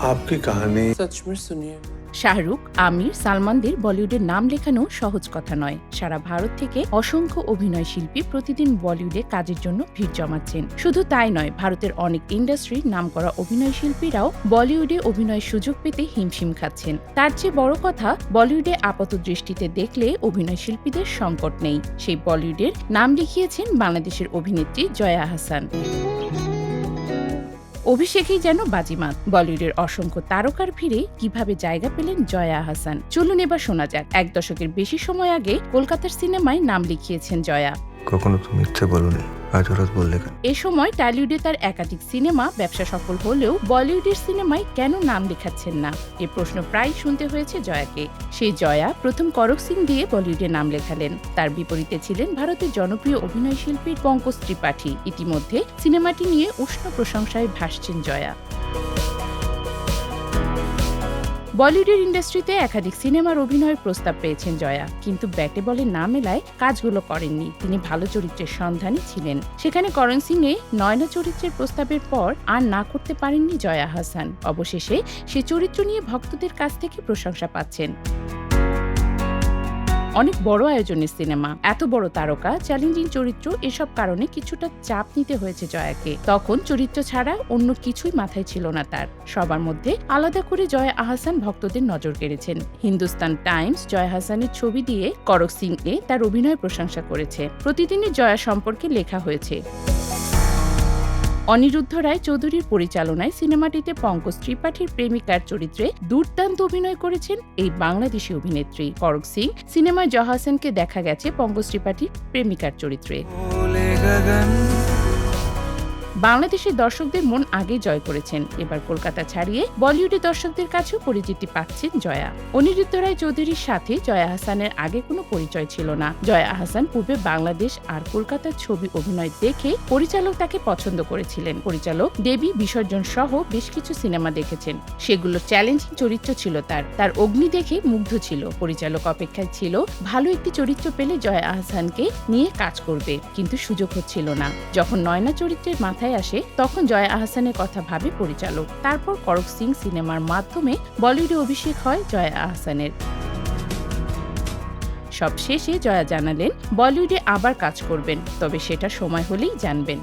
आपकी कहानी सचमुच सुनिए শাহরুখ আমির সালমানদের বলিউডের নাম লেখানো সহজ কথা নয় সারা ভারত থেকে অসংখ্য অভিনয় শিল্পী প্রতিদিন বলিউডে কাজের জন্য ভিড় জমাচ্ছেন শুধু তাই নয় ভারতের অনেক ইন্ডাস্ট্রির নামকরা অভিনয় শিল্পীরাও বলিউডে অভিনয়ের সুযোগ পেতে হিমশিম খাচ্ছেন তার চেয়ে বড় কথা বলিউডে আপাত দৃষ্টিতে দেখলে অভিনয় শিল্পীদের সংকট নেই সেই বলিউডের নাম লিখিয়েছেন বাংলাদেশের অভিনেত্রী জয়া হাসান অভিষেকেই যেন বাজিমাত। বলিউডের অসংখ্য তারকার ভিড়ে কীভাবে জায়গা পেলেন জয়া হাসান? চলুন এবার শোনা যাক। এক দশকের বেশি সময় আগে কলকাতার সিনেমায় নাম লিখিয়েছেন জয়া। কখনো তুমি ইচ্ছে বলনি আজ হঠাৎ বললে এ সময় টলিউডে তার একাধিক সিনেমা ব্যবসা সফল হলেও বলিউডের সিনেমায় কেন নাম লেখাচ্ছেন না? এ প্রশ্ন প্রায় শুনতে হয়েছে জয়াকে। সেই জয়া প্রথম করক সিং দিয়ে বলিউডে নাম লেখালেন। তার বিপরীতে ছিলেন ভারতের জনপ্রিয় অভিনয় শিল্পী পঙ্কজ ত্রিপাঠী। ইতিমধ্যে সিনেমাটি নিয়ে উষ্ণ প্রশংসায় ভাসছেন জয়া। বলিউডের ইন্ডাস্ট্রিতে একাধিক সিনেমার অভিনয়ের প্রস্তাব পেয়েছেন জয়া। কিন্তু ব্যাটে বলে না মেলায় কাজগুলো করেননি। তিনি ভালো চরিত্রের সন্ধানে ছিলেন। সেখানে করণ সিং এ নয়না চরিত্রের প্রস্তাবের পর আর না করতে পারেননি জয়া হাসান। অবশেষে সে চরিত্র নিয়ে ভক্তদের কাছ থেকে প্রশংসা পাচ্ছেন। অনেক বড় আয়োজনের সিনেমা। এত বড় তারকা, চ্যালেঞ্জিং চরিত্র, এসব কারণে কিছুটা চাপ নিতে হয়েছে জয়াকে। তখন চরিত্র ছাড়া অন্য কিছুই মাথায় ছিল না তার। সবার মধ্যে আলাদা করে জয়া আহসান ভক্তদের নজর কেড়েছেন। হিন্দুস্তান টাইমস জয়া হাসানের ছবি দিয়ে করক সিং এ তার অভিনয় প্রশংসা করেছে। প্রতিদিনই জয়া সম্পর্কে লেখা হয়েছে। অনিরুদ্ধ রায় চৌধুরীর পরিচালনায় সিনেমাটিতে পঙ্কজ ত্রিপাঠীর প্রেমিকার চরিত্রে দুর্দান্ত অভিনয় করেছেন এই বাংলাদেশি অভিনেত্রী। করক সিং, সিনেমায় জহাসেনকে দেখা গেছে পঙ্কজ ত্রিপাঠীর প্রেমিকার চরিত্রে। বাংলাদেশের দর্শকদের মন আগে জয় করেছেন। এবার কলকাতা ছাড়িয়ে বলিউডে দর্শকদের কাছেও পরিচিতি পাচ্ছেন জয়া। অনিরুদ্ধ রায় চৌধুরীর সাথে জয়া হাসানের আগে কোনো পরিচয় ছিল না। জয়া আহসান পূর্বে বাংলাদেশ আর কলকাতার ছবি অভিনয় দেখে পরিচালক তাকে পছন্দ করেছিলেন। পরিচালক দেবী বিসর্জন সহ বেশ কিছু সিনেমা দেখেছেন। সেগুলো চ্যালেঞ্জিং চরিত্র ছিল তার। তার অগ্নি দেখে মুগ্ধ ছিল। পরিচালক অপেক্ষায় ছিল, ভালো একটি চরিত্র পেলে জয়া আহসানকে নিয়ে কাজ করবে। কিন্তু সুযোগ হচ্ছিল না। যখন নয়না চরিত্রের মাথায় আসে, তখন জয়া আহসানের কথা ভাবে পরিচালক। তারপর করক সিং সিনেমার মাধ্যমে বলিউডে অভিষেক হয় জয়া আহসানের। সব শেষে জয়া জানালেন, বলিউডে আবার কাজ করবেন, তবে সেটা সময় হলেই জানবেন।